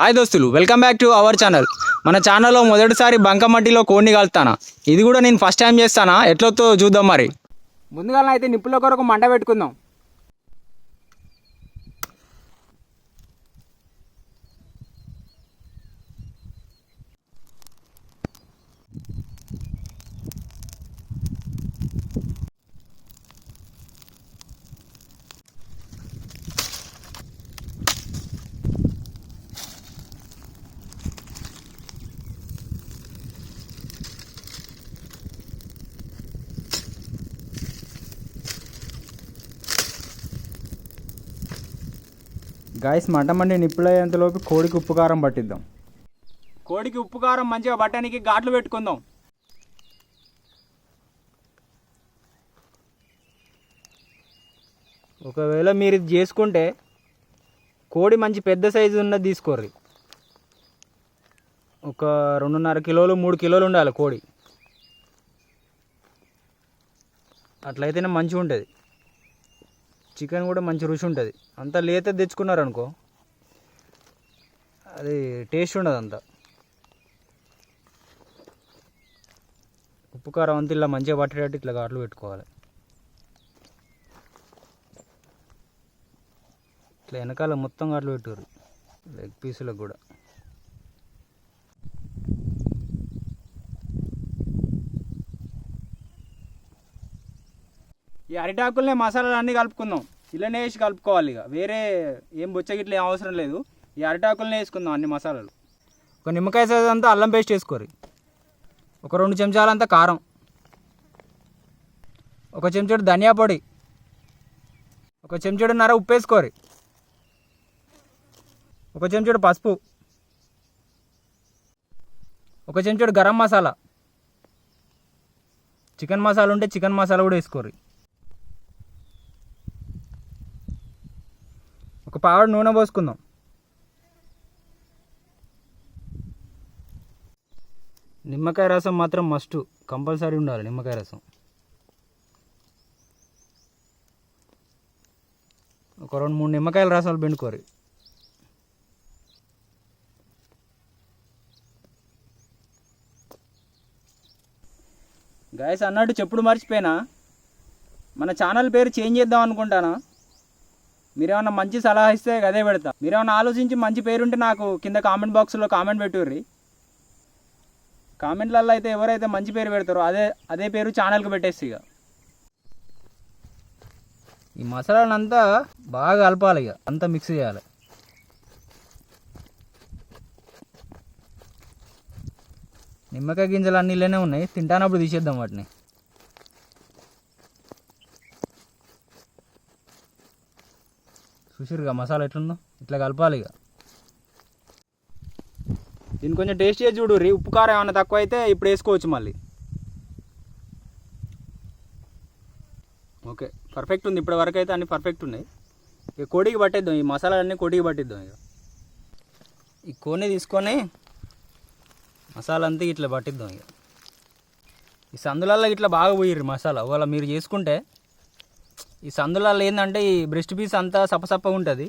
Hi దోస్తులు welcome back to our channel. మన ఛానల్లో మొదటిసారి బంకమట్టిలో కోడిని కలుతానా? ఇది కూడా నేను ఫస్ట్ టైం చేస్తానా? ఎట్లొత్తో చూద్దాం మరి. ముందుగా అయితే నిప్పుల కొరకు మంట పెట్టుకుందాం. గాయస్ మంట మండి నిప్పులయ్యేంతలోపు కోడికి ఉప్పు కారం పట్టిద్దాం. కోడికి ఉప్పు కారం మంచిగా పట్టడానికి ఘాట్లు పెట్టుకుందాం. ఒకవేళ మీరు ఇది చేసుకుంటే కోడి మంచి పెద్ద సైజు ఉన్నది తీసుకోర్రి. ఒక రెండున్నర కిలోలు మూడు కిలోలు ఉండాలి కోడి. అట్లయితేనే మంచిగా ఉంటుంది చికెన్ కూడా మంచి రుచి ఉంటుంది. అంత లేత తెచ్చుకున్నారనుకో అది టేస్ట్ ఉండదు అంత. ఉప్పు కారం అంతా ఇలా మంచిగా పట్టేటట్టు ఇట్లా గాట్లు పెట్టుకోవాలి. ఇట్లా వెనకాల మొత్తం గాట్లు పెట్టుకోరు లెగ్ పీసులకు కూడా. ఈ అరిటాకులనే మసాలాలు అన్నీ కలుపుకుందాం. ఇలానే వేసి కలుపుకోవాలి ఇక. వేరే ఏం బొచ్చగిట్ల ఏం అవసరం లేదు. ఈ అరిటాకులనే వేసుకుందాం అన్ని మసాలాలు. ఒక నిమ్మకాయ సైజ్ అంతా అల్లం పేస్ట్ వేసుకోరు ఒక రెండు చెంచాలంతా కారం. ఒక చెంచాడు ధనియా పొడి. ఒక చెంచాడున్నర ఉప్పు వేసుకోరు ఒక చెంచాడు పసుపు. ఒక చెంచాడు గరం మసాలా. చికెన్ మసాలా ఉంటే చికెన్ మసాలా కూడా వేసుకోరు పావుడు నూనె పోసుకుందాం. నిమ్మకాయ రసం మాత్రం మస్ట్ కంపల్సరీ ఉండాలి నిమ్మకాయ రసం. ఒక రెండు మూడు నిమ్మకాయల రసాలు పెండుకోరు. గాయస్ అన్నట్టు చెప్పుడు మర్చిపోయినా. మన ఛానల్ పేరు చేంజ్ చేద్దాం అనుకుంటానా? మీరేమన్నా మంచి సలహా ఇస్తే అదే పెడతా. మీరేమన్నా ఆలోచించి మంచి పేరుంటే నాకు కింద కామెంట్ బాక్స్లో కామెంట్ పెట్టుర్రి. కామెంట్లలో అయితే ఎవరైతే మంచి పేరు పెడతారో అదే అదే పేరు ఛానల్కి పెట్టేసి ఇక. ఈ మసాలానంతా బాగా కలపాలి ఇక. అంతా మిక్స్ చేయాలి. నిమ్మకాయ గింజలు అన్నీ ఇలానే ఉన్నాయి. తింటానప్పుడు తీసేద్దాం వాటిని. చూసిరుగా మసాలా ఎట్లుందో? ఇట్లా కలపాలి ఇక. దీన్ని కొంచెం టేస్ట్ చేసి చూడు ఉప్పు కారం ఏమైనా తక్కువ అయితే ఇప్పుడు వేసుకోవచ్చు మళ్ళీ. ఓకే పర్ఫెక్ట్ ఉంది. ఇప్పటి వరకు అయితే అన్ని పర్ఫెక్ట్ ఉన్నాయి. ఇక కోడికి పట్టేద్దాం ఈ మసాలాలన్నీ కోడికి పట్టిద్దాం ఇక. ఈ కోని తీసుకొని మసాలా అంతా ఇట్లా పట్టిద్దాం ఇక. ఈ సందులలో ఇట్లా బాగా పోయిర్రు మసాలా. ఒకవేళ మీరు చేసుకుంటే ఈ సందులలో ఏంటంటే ఈ బ్రెస్ట్ పీస్ అంతా సప్పసప్పగా ఉంటుంది.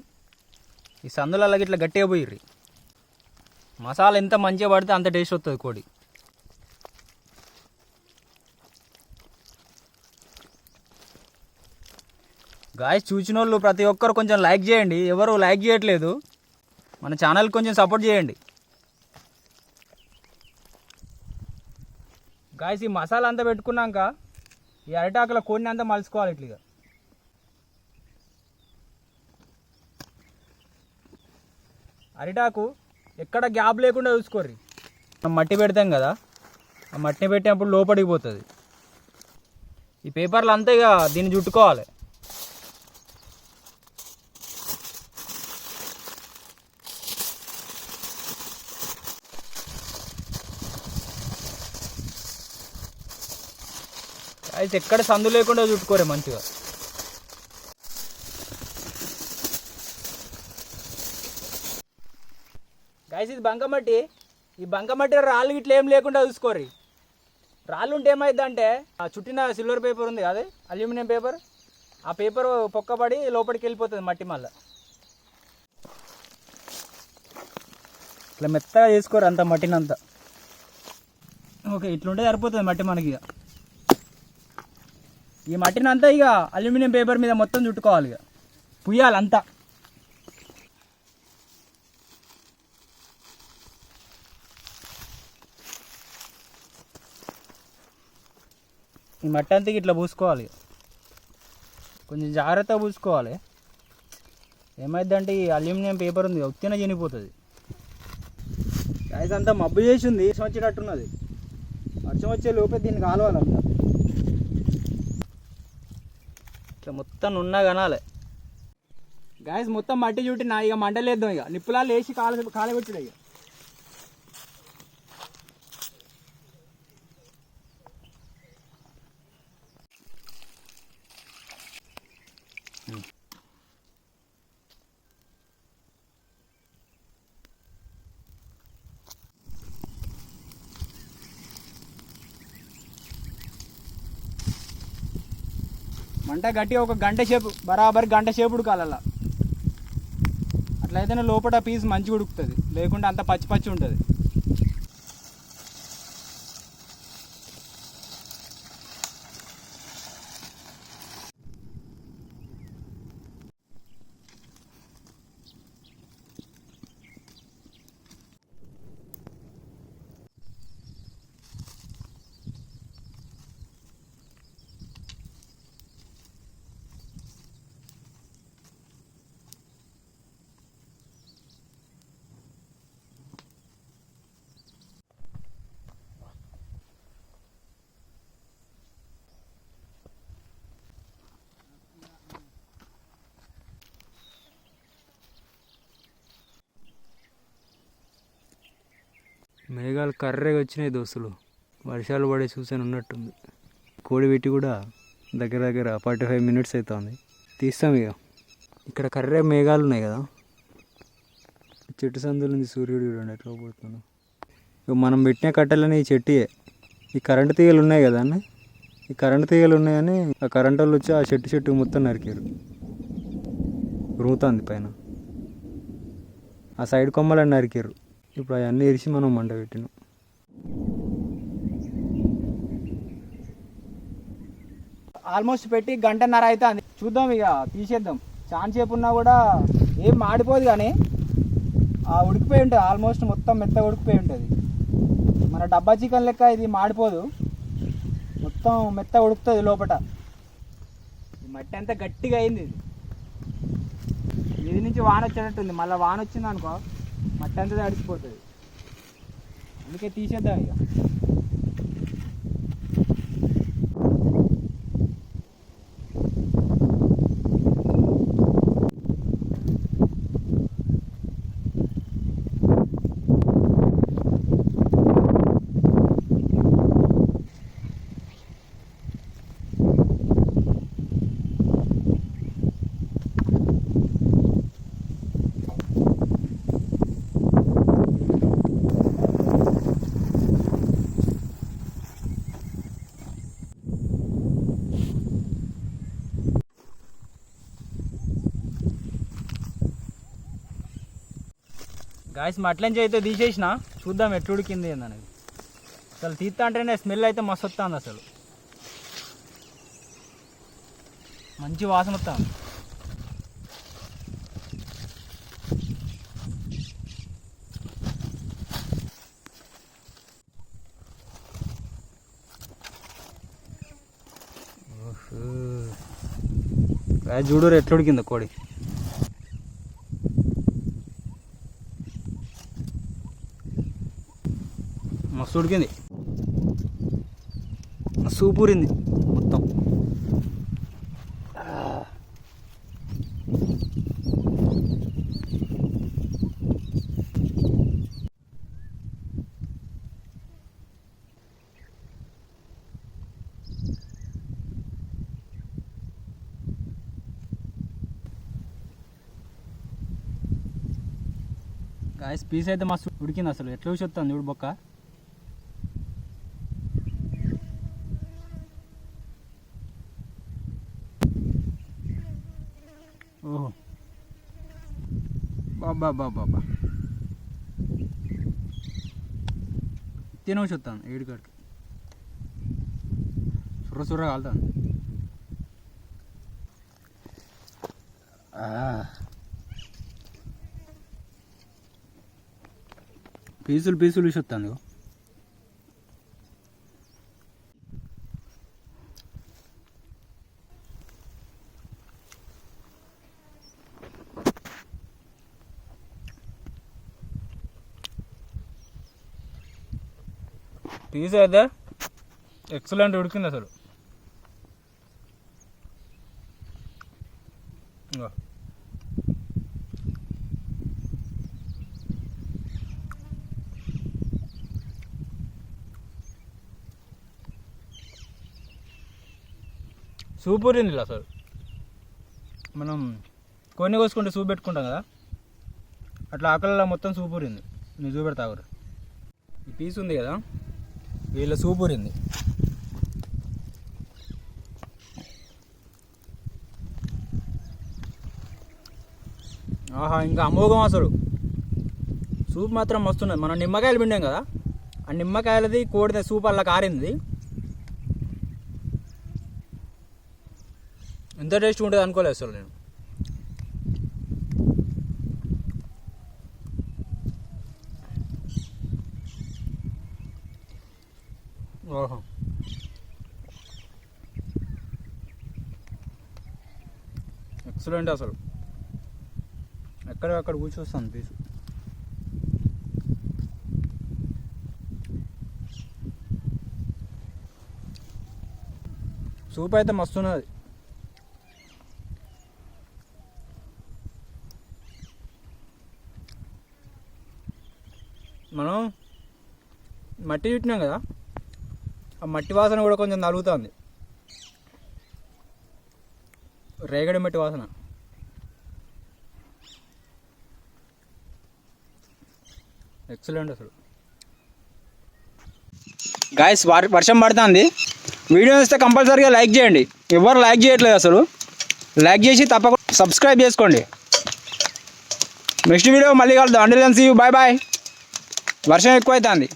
ఈ సందులలో ఇట్లా గట్టిగా పోయిర్రి. మసాలా ఎంత మంచిగా పడితే అంత టేస్ట్ వస్తుంది కోడి. గాయస్ చూసిన వాళ్ళు ప్రతి ఒక్కరు కొంచెం లైక్ చేయండి. ఎవరు లైక్ చేయట్లేదు మన ఛానల్ కొంచెం సపోర్ట్ చేయండి. గాయస్ ఈ మసాలా అంతా పెట్టుకున్నాక ఈ అరిటాకుల కోడిని అంతా మలుచుకోవాలి ఇట్లా అరిటాకు ఎక్కడ గ్యాప్ లేకుండా చూసుకోర్రి. మనం మట్టి పెడతాం కదా ఆ మట్టిని పెట్టినప్పుడు లోపలికి పోతుంది. ఈ పేపర్లు అంతా ఇక దీన్ని చుట్టుకోవాలి. అయితే ఎక్కడ సందు లేకుండా చుట్టుకోరే మంచిగా. గైస్ ఇది బంకమట్టి ఈ బంకమట్టి రాళ్ళు ఇట్లా ఏం లేకుండా చూసుకోర్రి. రాళ్ళు ఉంటే ఏమైందంటే ఆ చుట్టిన సిల్వర్ పేపర్ ఉంది అదే అల్యూమినియం పేపర్? ఆ పేపర్ పొక్కబడి లోపలికి వెళ్ళిపోతుంది మట్టి మళ్ళీ ఇట్లా మెత్తగా చేసుకోరు అంత మట్టినంత. ఓకే ఇట్లుంటే సరిపోతుంది మట్టి మనకి ఇక. ఈ మట్టినంతా ఇక అల్యూమినియం పేపర్ మీద మొత్తం చుట్టుకోవాలి ఇక. పుయ్యాలి ఈ మట్టి అంతా ఇట్లా పూసుకోవాలి. కొంచెం జాగ్రత్తగా పూసుకోవాలి. ఏమైందంటే ఈ అల్యూమినియం పేపర్ ఉంది ఉత్తిన చనిపోతుంది. గాయస్ అంతా మబ్బు చేసి ఉంది వర్షం వచ్చేటట్టున్నది. వర్షం వచ్చే లోపే దీన్ని కాలవాలంతా ఇట్లా మొత్తం నున్నా కనాలి. గాయస్ మొత్తం మట్టి చుట్టిన ఇక మంటలేద్దాం ఇక. నిప్పులాలు వేసి కాల కాలబెట్టుడు ఇక. గంట గట్టి ఒక గంట సేపు బరాబర్ గంట సేపు ఉడకాలల్లా అట్లయితేనే లోపల పీస్ మంచిగా ఉడుకుతుంది. లేకుంటే అంత పచ్చి పచ్చి ఉంటుంది. మేఘాలు కర్రెగా వచ్చినాయి దోస్తులు. వర్షాలు పడే చూసాను ఉన్నట్టుంది. కోడి పెట్టి కూడా దగ్గర దగ్గర ఫార్టీ ఫైవ్ మినిట్స్ అవుతుంది తీస్తాం ఇక ఇక్కడ కర్రే మేఘాలు ఉన్నాయి కదా. చెట్టు సందులు ఉంది సూర్యుడు చూడండి ఎట్లా పోతున్నాను ఇక మనం పెట్టిన కట్టెలని ఈ చెట్టుయే. ఈ కరెంటు తీగలు ఉన్నాయి కదా అన్న? ఈ కరెంటు తీగలు ఉన్నాయని ఆ కరెంటు వాళ్ళు వచ్చి ఆ చెట్టు చెట్టు మొత్తం నరికారు. ఉరుగుతుంది పైన. ఆ సైడ్ కొమ్మలని నరికారు. ఇప్పుడు అవన్నీ ఇరిచి మనం మంట పెట్టినాం. ఆల్మోస్ట్ పెట్టి గంటన్నర అవుతుంది చూద్దాం ఇక తీసేద్దాం. ఛాన్స్ సేపు ఉన్నా కూడా ఏం మాడిపోదు కానీ ఆ ఉడికిపోయి ఉంటుంది. ఆల్మోస్ట్ మొత్తం మెత్త ఉడికిపోయి ఉంటుంది. మన డబ్బా చికెన్ లెక్క ఇది మాడిపోదు. మొత్తం మెత్త ఉడుకుతుంది లోపల మట్టి అంతా గట్టిగా అయింది ఇది. ఇది నుంచి వాన వచ్చేటట్టుంది. మళ్ళీ వాన వచ్చింది అనుకో మట్టి అంతా తడిసిపోతుంది అందుకే తీసేద్దాం ఇక. గాయస్ మట్లంచి అయితే తీసేసిన చూద్దాం ఎట్లు ఉడికింది ఏందనేది. అసలు తీస్తా అంటేనే స్మెల్ అయితే మస్తు వస్తుంది అసలు. మంచి వాసన వస్తుంది. చూడు ఎట్లు ఉడికిందో కోడి మస్తు ఉడికింది సూపూరింది మొత్తం. గాయస్ పీస్ అయితే మస్తు ఉడికింది అసలు. ఎట్లా చూసి వస్తుంది చూడు బొక్క? ఓహో. బాబా బాబా బాబా తినవచ్చు వస్తాను ఏడు కాడికి. సుర్ర సుర్ర కాలుతాను. పీసులు పీసులు చూసి వస్తాను పీస్ అయితే ఎక్సలెంట్ ఉడికింది అసలు. సూపర్ ఉంది అసలు. మనం కొన్ని కోసుకుంటే సూప్ పెట్టుకుంటాం కదా. అట్లా ఆకలిలో మొత్తం సూపర్ ఉంది మీరు చూపెడతారు ఈ పీస్ ఉంది కదా. వీళ్ళ సూపురింది ఆహా ఇంకా అమోఘం అసలు. సూప్ మాత్రం వస్తున్నది మనం నిమ్మకాయలు పిండాం కదా ఆ నిమ్మకాయలది కోడితే సూప్ అలా కారింది. ఎంత టేస్ట్ ఉంటుంది అనుకోలేదు అసలు నేను. ఓహో ఎక్సలెంట్ అసలు. ఎక్కడ అక్కడ కూర్చొస్తాను పీసు సూప్ అయితే మస్తున్నది మనం మట్టి చుట్టినాం కదా? ఆ మట్టి వాసన కూడా కొంచెం నలుగుతుంది. రేగడి మట్టి వాసన. ఎక్సలెంట్ అసలు. గాయస్ వర్షం పడుతుంది. వీడియో ఇస్తే కంపల్సరీగా లైక్ చేయండి. ఎవరు లైక్ చేయట్లేదు అసలు. లైక్ చేసి తప్పకుండా సబ్స్క్రైబ్ చేసుకోండి. నెక్స్ట్ వీడియో మళ్ళీ కలుద్దాం. అండి సీ బాయ్ బాయ్ వర్షం ఎక్కువ అవుతుంది